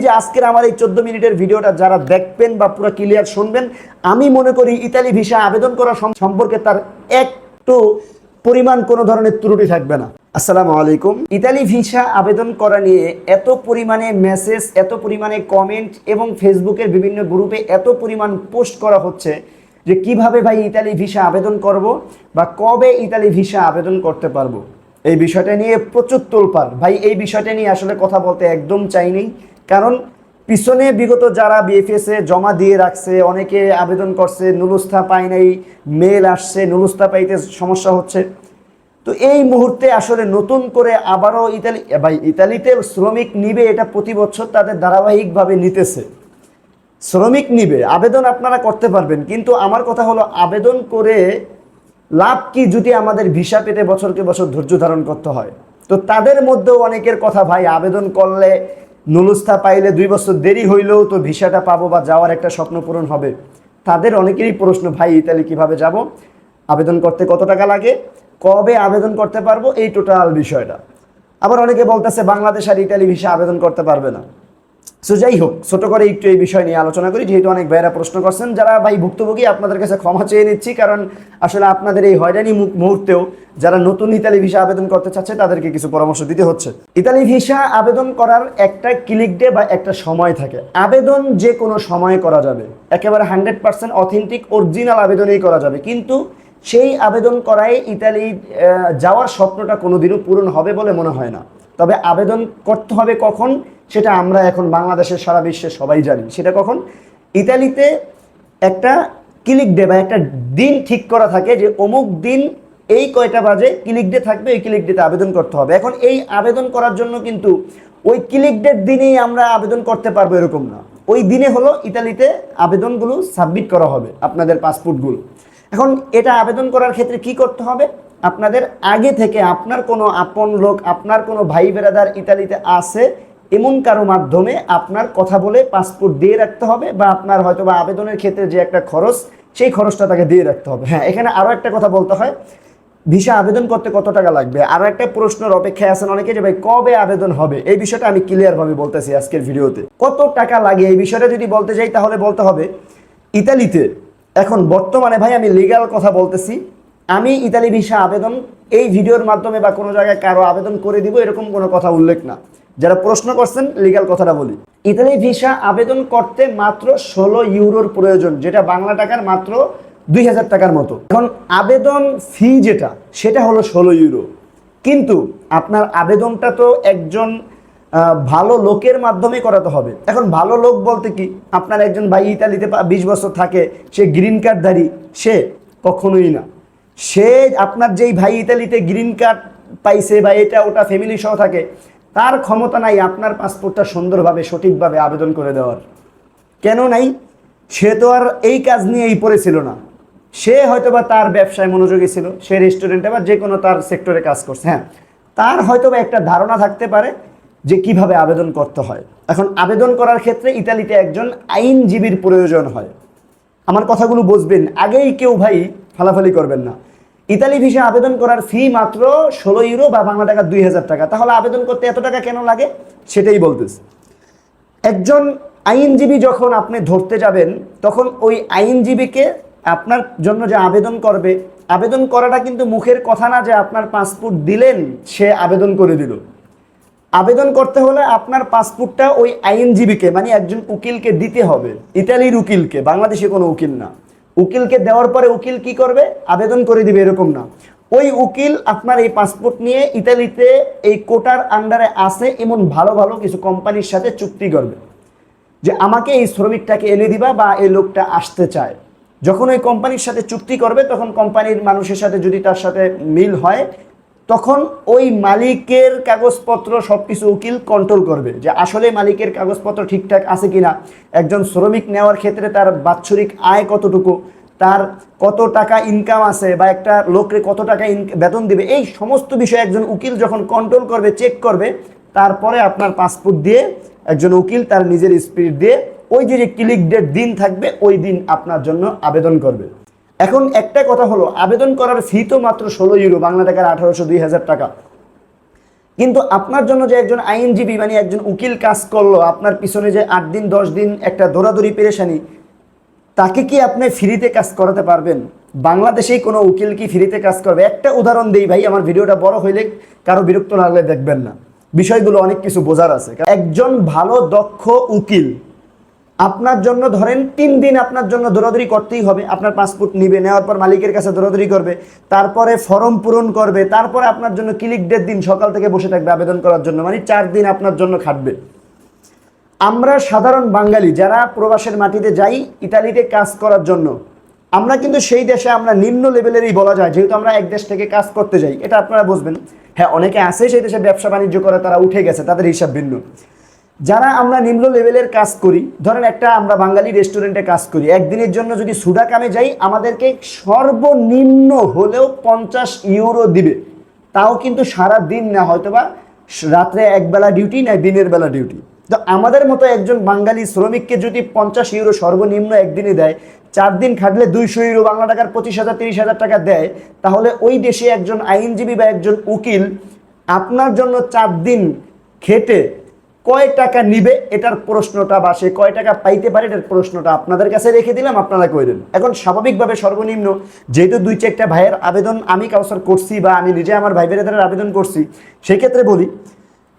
এই যে আজকের আমার এই চোদ্দ মিনিটের ভিডিওটা যারা দেখবেন বা পুরো ক্লিয়ার শুনবেন, আমি মনে করি ইতালি ভিসা আবেদন করা সম্পর্কে তার একটু পরিমাণ কোনো ধরনের ত্রুটি থাকবে না। আসসালামু আলাইকুম। ইতালি ভিসা আবেদন করা নিয়ে এত পরিমাণে মেসেজ এত পরিমাণে কমেন্ট এবং ফেসবুকের বিভিন্ন গ্রুপে এত পরিমাণ পোস্ট করা হচ্ছে যে কীভাবে ভাই ইতালি ভিসা আবেদন করব বা কবে ইতালি ভিসা আবেদন করতে পারব। এই বিষয়টা নিয়ে প্রচুর তোলপাড়। ভাই, এই বিষয়টা নিয়ে আসলে কথা বলতে একদম চাইনি কারণ পিছনে বিগত যারা বিএফএস জমা দিয়ে রাখছে, অনেকে আবেদন করছে নুলুস্থা পায় নাই মেল আসছে নুলুস্থা পাইতে সমস্যা হচ্ছে। তো এই মুহূর্তে আসলে নতুন করে আবারও ইতালি ভাই, ইতালিতে শ্রমিক নিবে এটা প্রতি বছর তাদের ধারাবাহিকভাবে নিতেছে। শ্রমিক নিবে, আবেদন আপনারা করতে পারবেন, কিন্তু আমার কথা হলো আবেদন করে লাভ কি যদি আমাদের ভিসা পেতে বছরকে বছর ধৈর্য ধারণ করতে হয়? তো তাদের মধ্যেও অনেকের কথা, ভাই, আবেদন করলে নুলুস্থা পাইলে দুই বছর দেরি হইলেও তো ভিসাটা পাবো বা যাওয়ার একটা স্বপ্ন পূরণ হবে। তাদের অনেকেরই প্রশ্ন, ভাই, ইতালি কীভাবে যাব? আবেদন করতে কত টাকা লাগে? কবে আবেদন করতে পারব? এই টোটাল বিষয়টা। আবার অনেকে বলতেছে, বাংলাদেশ আর ইতালি ভিসা আবেদন করতে পারবে না। সো যাই হোক, ছোট করে একটু এই বিষয় নিয়ে আলোচনা করি, যেহেতু অনেক ভাইয়েরা প্রশ্ন করছেন, যারা ভাই ভুক্তভোগী, আপনাদের কাছে ক্ষমা চেয়ে নিচ্ছি, কারণ আসলে আপনাদের এই হয়রানি মুহূর্তেও যারা নতুন ইতালি ভিসা আবেদন করতে চাচ্ছে, তাদেরকে কিছু পরামর্শ দিতে হচ্ছে। ইতালি ভিসা আবেদন করার একটা ক্লিক ডে বা একটা সময় থাকে। আবেদন যে কোনো সময়ে করা যাবে। একেবারে হান্ড্রেড পার্সেন্ট অথেন্টিক, অরিজিনাল আবেদনেই করা যাবে। কিন্তু সেই আবেদন করায় ইতালি যাওয়ার স্বপ্নটা কোনোদিনও পূরণ হবে বলে মনে হয় না। তবে আবেদন করতে হবে কখন? সেটা আমরা এখন বাংলাদেশের সারা বিশ্বে সবাই জানি। সেটা কখন? ইতালিতে একটা ক্লিক ডে বা একটা দিন ঠিক করা থাকে যে অমুক দিন এই কয়টা বাজে ক্লিক ডে থাকবে, এই ক্লিক ডেতে আবেদন করতে হবে। এখন এই আবেদন করার জন্য কিন্তু ওই ক্লিক ডের দিনেই আমরা আবেদন করতে পারব এরকম না। ওই দিনে হলো ইতালিতে আবেদনগুলো সাবমিট করা হবে আপনাদের পাসপোর্টগুলো। এখন এটা আবেদন করার ক্ষেত্রে কি করতে হবে? আপনাদের আগে থেকে আপনার কোনো আপন লোক, আপনার কোনো ভাই বেরাদার ইতালিতে আছে এমন কারও মাধ্যমে আপনার কথা বলে পাসপোর্ট দিয়ে রাখতে হবে বা আপনার হয়তো বা আবেদনের ক্ষেত্রে যে একটা খরচ, সেই খরচটা তাকে দিয়ে রাখতে হবে। হ্যাঁ এখানে আরও একটা কথা বলতে হয়। ভিসা আবেদন করতে কত টাকা লাগবে? আরও একটা প্রশ্নের অপেক্ষায় আছেন অনেকে যে, ভাই, কবে আবেদন হবে? এই বিষয়টা আমি ক্লিয়ারভাবে বলতেছি আজকের ভিডিওতে। কত টাকা লাগে? এই বিষয়টা যদি বলতে চাই তাহলে বলতে হবে, ইতালিতে এখন বর্তমানে, ভাই, আমি লিগ্যাল কথা বলতেছি। আমি ইতালি ভিসা আবেদন এই ভিডিওর মাধ্যমে বা কোনো জায়গায় কারও আবেদন করে দিব, এরকম কোনো কথা উল্লেখ না। যারা প্রশ্ন করছেন লিগ্যাল কথাটা বলি। ইতালি ভিসা আবেদন করতে মাত্র ষোলো ইউরোর প্রয়োজন, যেটা বাংলা টাকার মাত্র দুই হাজার টাকার মতো। এখন আবেদন ফি যেটা, সেটা হলো ষোলো ইউরো। কিন্তু আপনার আবেদনটা তো একজন ভালো লোকের মাধ্যমে করাতে হবে। এখন ভালো লোক বলতে কি? আপনার একজন ভাই ইতালিতে বিশ বছর থাকে, সে গ্রিন কার্ডধারী সে কখনোই না। সে আপনার যেই ভাই ইতালিতে গ্রিন কার্ড পাইছে বা এটা ওটা ফ্যামিলি সহ থাকে তার ক্ষমতা নাই আপনার পাসপোর্টটা সুন্দরভাবে, সঠিকভাবে আবেদন করে দেওয়ার। কেন নাই? সে তো আর এই কাজ নিয়ে নিয়েই পড়েছিল না। সে হয়তোবা তার ব্যবসায় মনোযোগী ছিল, সে রেস্টুরেন্টে বা যে কোনো তার সেক্টরে কাজ করছে হ্যাঁ। তার হয়তোবা একটা ধারণা থাকতে পারে যে কীভাবে আবেদন করতে হয়। এখন আবেদন করার ক্ষেত্রে ইতালিতে একজন আইনজীবীর প্রয়োজন হয়। আমার কথাগুলো বুঝবেন। আগেই কেউ ভাই ফালাফালি করবেন না। ইতালি ভিসা আবেদন করার ফি মাত্র ষোলো ইউরো বা বাংলা টাকা দুই হাজার টাকা। তাহলে আবেদন করতে এত টাকা কেন লাগে? সেটাই বলতেছি। একজন আইনজীবী যখন আপনি ধরতে যাবেন, তখন ওই আইনজীবীকে আপনার জন্য যে আবেদন করবে, আবেদন করাটা কিন্তু মুখের কথা না যে আপনার পাসপোর্ট দিলেন, সে আবেদন করে দিল। আবেদন করতে হলে আপনার পাসপোর্টটা ওই আইনজীবীকে মানে একজন উকিলকে দিতে হবে। ইতালির উকিলকে, বাংলাদেশে কোনো উকিল না। উকিলকে দেওয়ার পরে উকিল কি করবে? আবেদন করে দিবে, এরকম না। ওই উকিল আপনার এই পাসপোর্ট নিয়ে ইতালিতে এই কোটার আন্ডারে আসে এমন ভালো ভালো কিছু কোম্পানির সাথে চুক্তি করবে। যে আমাকে এই শ্রমিকটাকে এনে দিবা বা এই লোকটা আসতে চায়। যখন ওই কোম্পানির সাথে চুক্তি করবে, তখন কোম্পানির মানুষের সাথে যদি তার সাথে মিল হয় তখন ওই মালিকের কাগজপত্র সব কিছু উকিল কন্ট্রোল করবে যে আসলে মালিকের কাগজপত্র ঠিকঠাক আছে কিনা। একজন শ্রমিক নেওয়ার ক্ষেত্রে তার বাৎসরিক আয় কতটুকু, তার কত টাকা ইনকাম আছে বা একটা লোককে কত টাকা বেতন দিবে, এই সমস্ত বিষয়ে একজন উকিল যখন কন্ট্রোল করবে চেক করবে, তারপরে আপনার পাসপোর্ট দিয়ে একজন উকিল তার নিজের স্পিড দিয়ে ওই যে ক্লিক ডেট দিন থাকবে, ওই দিন আপনার জন্য আবেদন করবে। এখন একটা কথা হলো, আবেদন করার ফি তো মাত্র ষোলো ইউরো বাংলা টাকার আঠারোশো দুই হাজার টাকা। কিন্তু আপনার জন্য যে একজন আইনজীবী মানে একজন উকিল কাজ করল, আপনার পিছনে যে আট দিন, দশ দিন একটা দৌড়াদৌড়ি পেরেশানি, তাকে কি আপনি ফ্রিতে কাজ করাতে পারবেন? বাংলাদেশেই কোনো উকিল কি ফ্রিতে কাজ করবে? একটা উদাহরণ দিই ভাই, আমার ভিডিওটা বড় হইলে কারও বিরক্ত লাগলে দেখবেন না। বিষয়গুলো অনেক কিছু বোঝার আছে। একজন ভালো, দক্ষ উকিল আপনার জন্য ধরেন তিন দিন আপনার জন্য দৌড়াদৌড়ি করতেই হবে। আপনার পাসপোর্ট নিবে, নেওয়ার পর মালিকের কাছে দৌড়াদৌড়ি করবে, তারপরে ফর্ম পূরণ করবে, তারপরে আপনার জন্য ক্লিক ডেট দিন, সকাল থেকে বসে থাকবে আবেদন করার জন্য। মানে চার দিন আপনার জন্য খাটবে। আমরা সাধারণ বাঙালি, যারা প্রবাসের মাটিতে যাই, ইতালিতে কাজ করার জন্য, আমরা কিন্তু সেই দেশে আমরা নিম্ন লেভেলেরই বলা যায়, যেহেতু আমরা এক দেশ থেকে কাজ করতে যাই। এটা আপনারা বুঝবেন। হ্যাঁ অনেকে আছে সেই দেশে ব্যবসা বাণিজ্য করে, তারা উঠে গেছে, তাদের হিসাব ভিন্ন। যারা আমরা নিম্ন লেভেলের কাজ করি, ধরেন একটা আমরা বাঙালি রেস্টুরেন্টে কাজ করি, একদিনের জন্য যদি সুডা কামে যাই, আমাদেরকে সর্বনিম্ন হলেও পঞ্চাশ ইউরো দিবে। তাও কিন্তু সারা দিন না, হয়তোবা রাত্রে একবেলা ডিউটি না দিনের বেলা ডিউটি। তো আমাদের মতো একজন বাঙালি শ্রমিককে যদি পঞ্চাশ ইউরো সর্বনিম্ন একদিনে দেয়, চার দিন খাটলে দুইশো ইউরো বাংলা টাকার পঁচিশ হাজার, তিরিশ হাজার টাকা দেয়, তাহলে ওই দেশে একজন আইনজীবী বা একজন উকিল আপনার জন্য চার দিন খেটে কয় টাকা নিবে এটার প্রশ্নটা বা সে কয় টাকা পাইতে পারে এটার প্রশ্নটা আপনাদের কাছে রেখে দিলাম, আপনারা কইলেন এখন স্বাভাবিকভাবে সর্বনিম্ন যেহেতু দুই চারটা ভাইয়ের আবেদন আমি কাউসার করছি বা আমি নিজে আমার ভাই বোনেদের আবেদন করছি সেই ক্ষেত্রে বলি,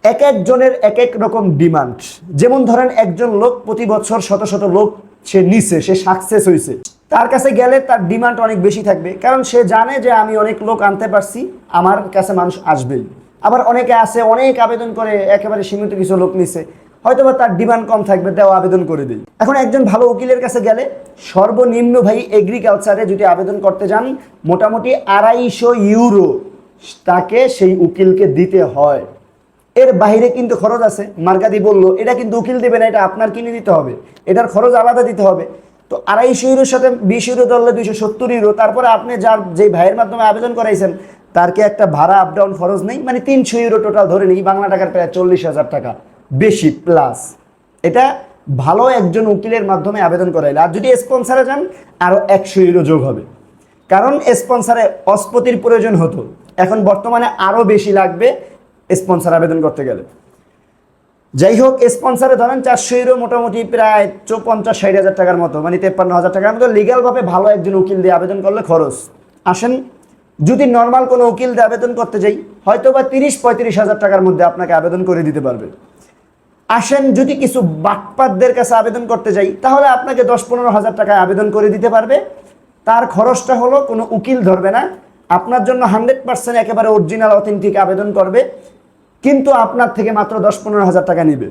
এক একজনের এক এক রকম ডিমান্ড। যেমন ধরেন একজন লোক প্রতি বছর শত শত লোক সে নিছে, সে সাকসেস হয়েছে তার কাছে গেলে তার ডিমান্ড অনেক বেশি থাকবে, কারণ সে জানে যে আমি অনেক লোক আনতে পারছি, আমার কাছে মানুষ আসবেই। আবার অনেকে আছে, অনেক আবেদন করে, একেবারে সীমিত কিছু লোক নিছে। হয়তো বা তার ডিমান্ড কম থাকবে দেওয়া আবেদন করে দিই। এখন একজন ভালো উকিলের কাছে গেলে সর্বনিম্ন ভাই এগ্রিকালচারে যদি আবেদন করতে যান, মোটামুটি আড়াইশো ইউরো তাকে সেই উকিলকে দিতে হয়। এর বাইরে কিন্তু খরচ আছে। মার্কাদি বলল, এটা কিন্তু উকিল দেবে না, এটা আপনার কিনে দিতে হবে। এটার খরচ আলাদা দিতে হবে। তো আড়াইশো ইউরোর সাথে বিশ ইউরো ধরলে দুইশো সত্তর ইউরো। তারপরে আপনি যার যে ভাইয়ের মাধ্যমে আবেদন করাইছেন তার কি একটা ভাড়া আপ ডাউন খরচ নেই? মানে তিনশো ইউরো টোটাল ধরে নিই, বাংলা টাকার প্রায় চল্লিশ হাজার টাকা। বেশি প্লাস এটা ভালো একজন উকিলের মাধ্যমে আবেদন করাইলে। আর যদি স্পন্সারে যান আরও একশো ইউরো যোগ হবে। কারণ স্পন্সারে অস্পতির প্রয়োজন হতো। এখন বর্তমানে আরও বেশি লাগবে স্পন্সার আবেদন করতে গেলে। যাই হোক স্পন্সারে ধরেন চারশো ইউরো মোটামুটি প্রায় পঞ্চাশ ষাট হাজার টাকার মতো মানে তেপ্পান্ন হাজার টাকার মতো। লিগালভাবে ভালো একজন উকিল দিয়ে আবেদন করলে খরচ। আসেন যদি নর্মাল কোনো উকিল দিয়ে আবেদন করতে যাই হয়তো বা তিরিশ, পঁয়ত্রিশ হাজার টাকার মধ্যে আপনাকে আবেদন করে দিতে পারবে। আসেন, যদি কিছু বাটপাতদের কাছে আবেদন করতে যাই, তাহলে আপনাকে দশ, পনেরো হাজার টাকায় আবেদন করে দিতে পারবে। তার খরচটা হলো, কোনো উকিল ধরবে না। আপনার জন্য হান্ড্রেড পার্সেন্ট একেবারে অরিজিনাল, অথেন্টিক আবেদন করবে। কিন্তু আপনার থেকে মাত্র দশ, পনেরো হাজার টাকা নেবে।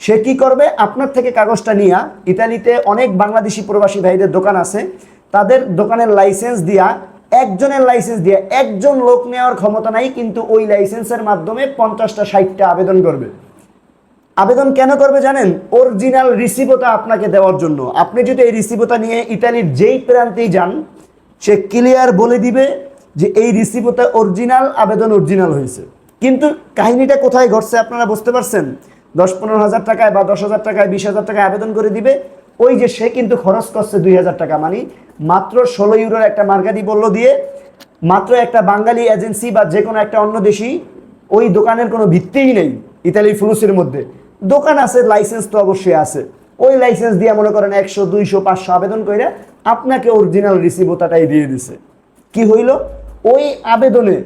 সে কি করবে? আপনার থেকে কাগজটা নিয়ে, ইতালিতে অনেক বাংলাদেশি প্রবাসী ভাইদের দোকান আছে। তাদের দোকানের লাইসেন্স দিয়া একজনের লাইসেন্স দিয়ে একজন লোক নেওয়ার ক্ষমতা নাই, কিন্তু ওই লাইসেন্সের মাধ্যমে পঞ্চাশটা, ষাটটা আবেদন করবে। আবেদন কেন করবে জানেন? অরিজিনাল রিসিভোটা আপনাকে দেওয়ার জন্য। আপনি যদি এই রিসিভোটা নিয়ে ইতালির যেই প্রান্তেই যান, সে ক্লিয়ার বলে দিবে যে এই রিসিভোটা অরিজিনাল আবেদন অরিজিনাল হয়েছে। কিন্তু কাহিনীটা কোথায় ঘটছে আপনারা বুঝতে পারছেন? দশ পনেরো হাজার টাকায় বা দশ হাজার টাকায়, বিশ হাজার টাকায় আবেদন করে দিবে। ওই যে সে কিন্তু খরচ করছে দুই হাজার টাকা মানে মাত্র ষোলো ইউরোর একটা মার্কাদি বলল দিয়ে, মাত্র একটা বাঙালি এজেন্সি বা যে কোনো একটা অন্য দেশি ওই দোকানের কোনো ভিত্তিই নেই ইতালির ফুলুসের মধ্যে। দোকান আছে লাইসেন্স তো অবশ্যই আছে। ওই লাইসেন্স দিয়ে মনে করেন একশো, দুইশো, পাঁচশো আবেদন করে আপনাকে অরিজিনাল রিসিভোটাটাই দিয়ে দিছে। কি হইল? ওই আবেদনে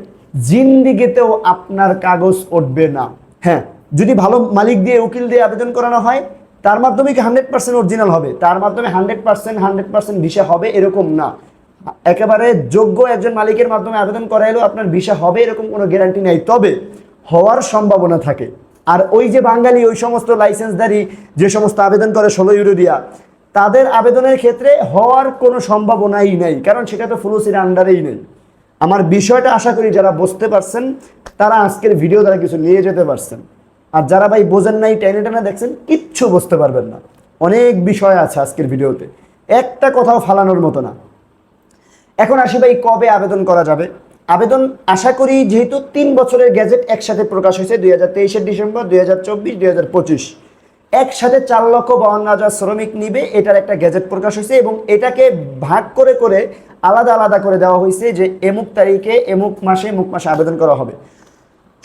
জিন্দিগিতেও আপনার কাগজ উঠবে না। হ্যাঁ যদি ভালো মালিক দিয়ে, উকিল দিয়ে আবেদন করানো হয় তার মাধ্যমে কি হান্ড্রেড পার্সেন্ট অরিজিনাল হবে? তার মাধ্যমে hundred percent hundred percent visa হবে এরকম না। একেবারে যোগ্য একজন মালিকের মাধ্যমে আবেদন করাইলেও আপনার ভিসা হবে এরকম কোনো গ্যারান্টি নেই। তবে হওয়ার সম্ভাবনা থাকে। আর ওই যে বাঙালি, ওই সমস্ত লাইসেন্সদারি যে সমস্ত আবেদন করে ষোলো ইউরো দিয়া, তাদের আবেদনের ক্ষেত্রে হওয়ার কোনো সম্ভাবনাই নেই। কারণ সেটা তো ফুলুসির আন্ডারেই নেই। আমার বিষয়টা আশা করি যারা বুঝতে পারছেন, তারা আজকের ভিডিও দ্বারা কিছু নিয়ে যেতে পারছেন। আর যারা ভাই বোঝেন নাই, টেনে টেনে দেখছেন, কিচ্ছু বুঝতে পারবেন না। অনেক বিষয় আছে আজকের ভিডিওতে। একটা কথাও ফালানোর মতো না। এখন আসি ভাই, কবে আবেদন করা যাবে? আবেদন আশা করি যেহেতু তিন বছরের গ্যাজেট একসাথে প্রকাশ হয়েছে, দুই হাজার তেইশের ডিসেম্বর, দুই হাজার চব্বিশ, দুই হাজার পঁচিশ। একসাথে চার লক্ষ বাউন্ন হাজার শ্রমিক নিবে, এটার একটা গ্যাজেট প্রকাশ হয়েছে এবং এটাকে ভাগ করে করে আলাদা আলাদা করে দেওয়া হয়েছে যে এমুক তারিখে, এমুক মাসে এমুক মাসে আবেদন করা হবে।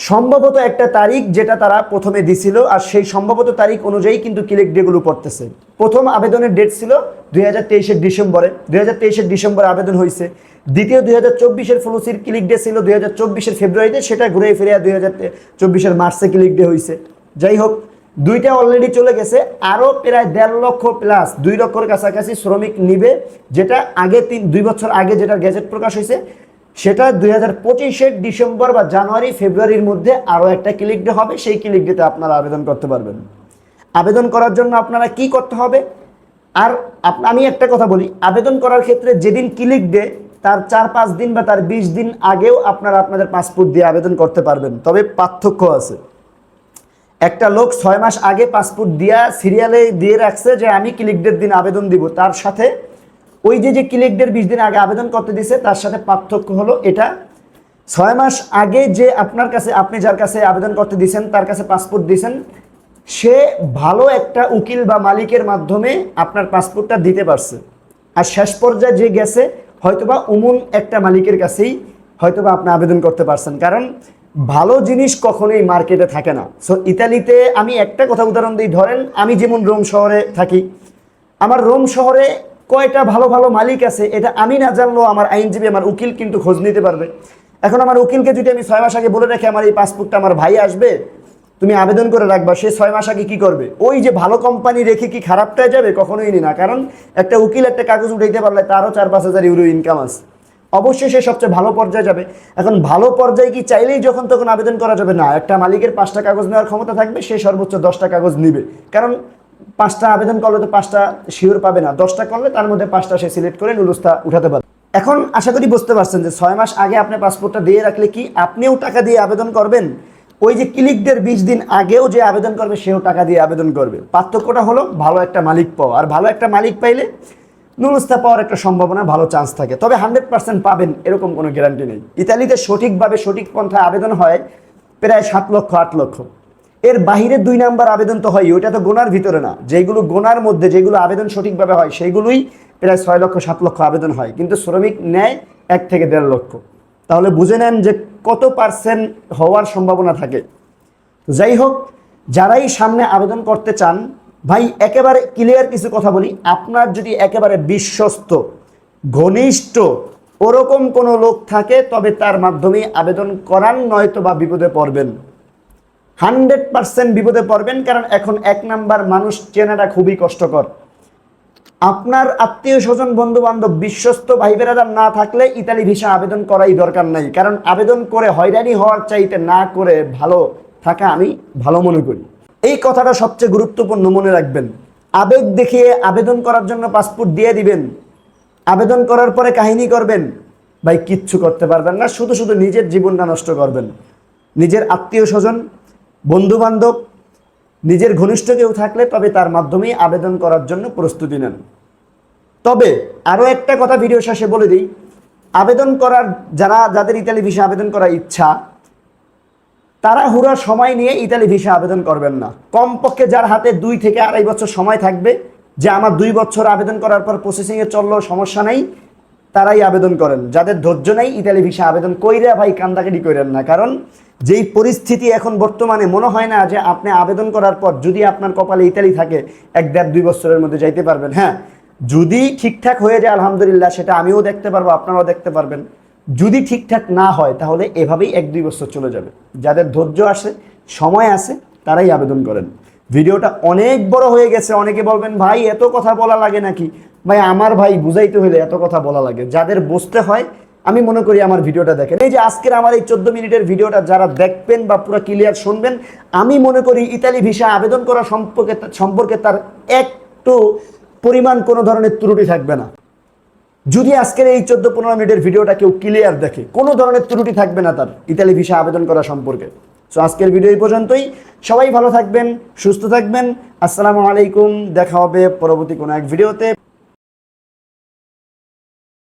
সম্ভবত একটা তারিখ যেটা তারা প্রথমে দিছিল, আর সেই সম্ভবত তারিখ অনুযায়ী কিন্তু ক্লিক ডেগুলো পড়তেছে। প্রথম আবেদনের ডেট ছিল দুই হাজার তেইশের ডিসেম্বরে। দুই হাজার তেইশের ডিসেম্বরে আবেদন হয়েছে। দ্বিতীয় দুই হাজার চব্বিশের ফলসির ক্লিক ডে ছিল দুই হাজার চব্বিশের ফেব্রুয়ারিতে সেটা ঘুরে ফিরে দুই হাজার চব্বিশের মার্চে ক্লিক ডে হয়েছে। যাই হোক, দুইটা অলরেডি চলে গেছে, আরও প্রায় দেড় লক্ষ প্লাস দুই লক্ষর কাছাকাছি শ্রমিক নিবে, যেটা আগে তিন দুই বছর আগে যেটা গ্যাজেট প্রকাশ হয়েছে সেটা দুই হাজার পঁচিশের ডিসেম্বর বা জানুয়ারি, ফেব্রুয়ারির মধ্যে আরও একটা ক্লিক ডে হবে। সেই ক্লিক ডেতে আপনারা আবেদন করতে পারবেন। আবেদন করার জন্য আপনারা কি করতে হবে? আর আমি একটা কথা বলি, আবেদন করার ক্ষেত্রে যেদিন ক্লিক ডে তার চার পাঁচ দিন বা তার বিশ দিন আগেও আপনারা আপনাদের পাসপোর্ট দিয়ে আবেদন করতে পারবেন। তবে পার্থক্য আছে। একটা লোক ছয় মাস আগে পাসপোর্ট দিয়া সিরিয়ালে দিয়ে রাখছে যে, আমি ক্লিক ডের দিন আবেদন দিব। তার সাথে ওই যে যে ক্লিক ডের বিশ দিন আগে আবেদন করতে দিছে, তার সাথে পার্থক্য হলো এটা। ছয় মাস আগে যে আপনার কাছে, আপনি যার কাছে আবেদন করতে দিয়েছেন তার কাছে পাসপোর্ট দিয়েছেন সে ভালো একটা উকিল বা মালিকের মাধ্যমে আপনার পাসপোর্টটা দিতে পারছে। আর শেষ পর্যায়ে যে গেছে, হয়তোবা উমুন একটা মালিকের কাছেই হয়তোবা আপনি আবেদন করতে পারছেন। কারণ ভালো জিনিস কখনোই মার্কেটে থাকে না। সো ইতালিতে আমি একটা কথা উদাহরণ দিই, ধরেন আমি যেমন রোম শহরে থাকি। আমার রোম শহরে কয়টা ভালো ভালো মালিক আছে, এটা আমি না জানলেও আমার আইনজীবী, আমার উকিল কিন্তু খোঁজ নিতে পারবে। এখন আমার উকিলকে যদি আমি ছয় মাস আগে বলে রাখি আমার এই পাসপোর্টটা আমার ভাই আসবে, তুমি আবেদন করে রাখবা, সে ছয় মাস আগে কি করবে? ওই যে ভালো কোম্পানি রেখে কি খারাপটায় যাবে? কখনোই নি কারণ একটা উকিল একটা কাগজ উঠাইতে পারলে তারও চার পাঁচ হাজার ইউরো ইনকাম আছে। অবশ্যই সে সবচেয়ে ভালো পর্যায়ে যাবে। এখন ভালো পর্যায়ে কি চাইলেই যখন তখন আবেদন করা যাবে? না, একটা মালিকের পাঁচটা কাগজ নেওয়ার ক্ষমতা থাকবে, সে সর্বোচ্চ দশটা কাগজ নিবে। কারণ পাঁচটা আবেদন করলে তো পাঁচটা শিওর পাবে না। দশটা করলে তার মধ্যে পাঁচটা সে সিলেক্ট করে নুলুস্তা উঠাতে পারবে। এখন আশা করি বুঝতে পারছেন যে ছয় মাস আগে আপনি পাসপোর্টটা দিয়ে রাখলে কি আপনিও টাকা দিয়ে আবেদন করবেন? ওই যে ক্লিকদের বিশ দিন আগেও যে আবেদন করবে, সেও টাকা দিয়ে আবেদন করবে। পার্থক্যটা হলো ভালো একটা মালিক পাওয়া। আর ভালো একটা মালিক পাইলে নুরুস্তা পাওয়ার একটা সম্ভাবনা, ভালো চান্স থাকে। তবে হান্ড্রেড পার্সেন্ট পাবেন, এরকম কোনো গ্যারান্টি নেই। ইতালিতে সঠিকভাবে সঠিক পন্থায় আবেদন হয় প্রায় সাত লক্ষ, আট লক্ষ। এর বাহিরে দুই নাম্বার আবেদন তো হয়, ওইটা তো গোনার ভিতরে না। যেগুলো গোনার মধ্যে যেগুলো আবেদন সঠিকভাবে হয়, সেইগুলোই প্রায় ছয় লক্ষ, সাত লক্ষ আবেদন হয়। কিন্তু শ্রমিক নেয় এক থেকে দেড় লক্ষ। তাহলে বুঝে নেন যে কত পার্সেন্ট হওয়ার সম্ভাবনা থাকে। তো যাই হোক, যারাই সামনে আবেদন করতে চান, ভাই, একেবারে ক্লিয়ার কিছু কথা বলি। আপনার যদি একেবারে বিশ্বস্ত, ঘনিষ্ঠ, ওরকম কোনো লোক থাকে, তবে তার মাধ্যমে আবেদন করান নয়তো বা বিপদে পড়বেন। হান্ড্রেড পার্সেন্ট বিপদে পড়বেন, কারণ এখন এক নাম্বার মানুষ চেনাটা খুবই কষ্টকর। আপনার আত্মীয় স্বজন বন্ধু বান্ধব বিশ্বস্ত ভাই বেড়াদার না থাকলে ইতালি ভিসা আবেদন করাই দরকার নাই, কারণ আবেদন করে হয়রানি হওয়ার চাইতে না করে ভালো থাকা আমি ভালো মনে করি। এই কথাটা সবচেয়ে গুরুত্বপূর্ণ মনে রাখবেন। আবেগ দেখিয়ে আবেদন করার জন্য পাসপোর্ট দিয়ে দিবেন। আবেদন করার পরে কাহিনী করবেন। ভাই, কিচ্ছু করতে পারবেন না, শুধু শুধু নিজের জীবনটা নষ্ট করবেন। নিজের আত্মীয় স্বজন বন্ধু বান্ধব নিজের ঘনিষ্ঠ কেউ থাকলে তবে তার মাধ্যমেই আবেদন করার জন্য প্রস্তুতি নেন। তবে আরও একটা কথা ভিডিও শেষে বলে দিই, আবেদন করার যারা, যাদের ইতালি ভিসা আবেদন করার ইচ্ছা, তারা হুরা সময় নিয়ে ইতালি ভিসা আবেদন করবেন না। কমপক্ষে যার হাতে দুই থেকে আড়াই বছর সময় থাকবে, যে আমার দুই বছর আবেদন করার পর প্রসেসিংয়ে চললেও সমস্যা নেই তারাই আবেদন করেন। যাদের ধৈর্য নেই, ইতালি ভিসা আবেদন কইরা ভাই কান্দাকাটি করেন না। কারণ যেই পরিস্থিতি এখন বর্তমানে, মনে হয় না যে আপনি আবেদন করার পর যদি আপনার কপালে ইতালি থাকে, এক দেড় দুই বছরের মধ্যে যাইতে পারবেন। হ্যাঁ যদি ঠিকঠাক হয়ে যায়, আলহামদুলিল্লাহ, সেটা আমিও দেখতে পারব, আপনারাও দেখতে পারবেন। যদি ঠিকঠাক না হয়, তাহলে এভাবেই এক দুই বছর চলে যাবে। যাদের ধৈর্য আসে, সময় আসে, তারাই আবেদন করেন। ভিডিওটা অনেক বড় হয়ে গেছে। অনেকে বলবেন, ভাই, এত কথা বলা লাগে নাকি? ভাই, আমার ভাই বুঝাইতে হলে এত কথা বলা লাগে। যাদের বুঝতে হয়, আমি মনে করি আমার ভিডিওটা দেখেন। এই যে আজকের আমার এই চোদ্দ মিনিটের ভিডিওটা যারা দেখবেন বা পুরো ক্লিয়ার শুনবেন, আমি মনে করি ইতালি ভিসা আবেদন করা সম্পর্কে সম্পর্কে তার একটু পরিমাণ কোনো ধরনের ত্রুটি থাকবে না। যদি আজকের এই চোদ্দ পনেরো মিনিটের ভিডিওটা কেউ ক্লিয়ার দেখে, কোনো ধরনের ত্রুটি থাকবে না তার ইতালি ভিসা আবেদন করা সম্পর্কে। সো আজকের ভিডিও এই পর্যন্তই। সবাই ভালো থাকবেন, সুস্থ থাকবেন। আসসালামু আলাইকুম। দেখা হবে পরবর্তী কোনো এক ভিডিওতে।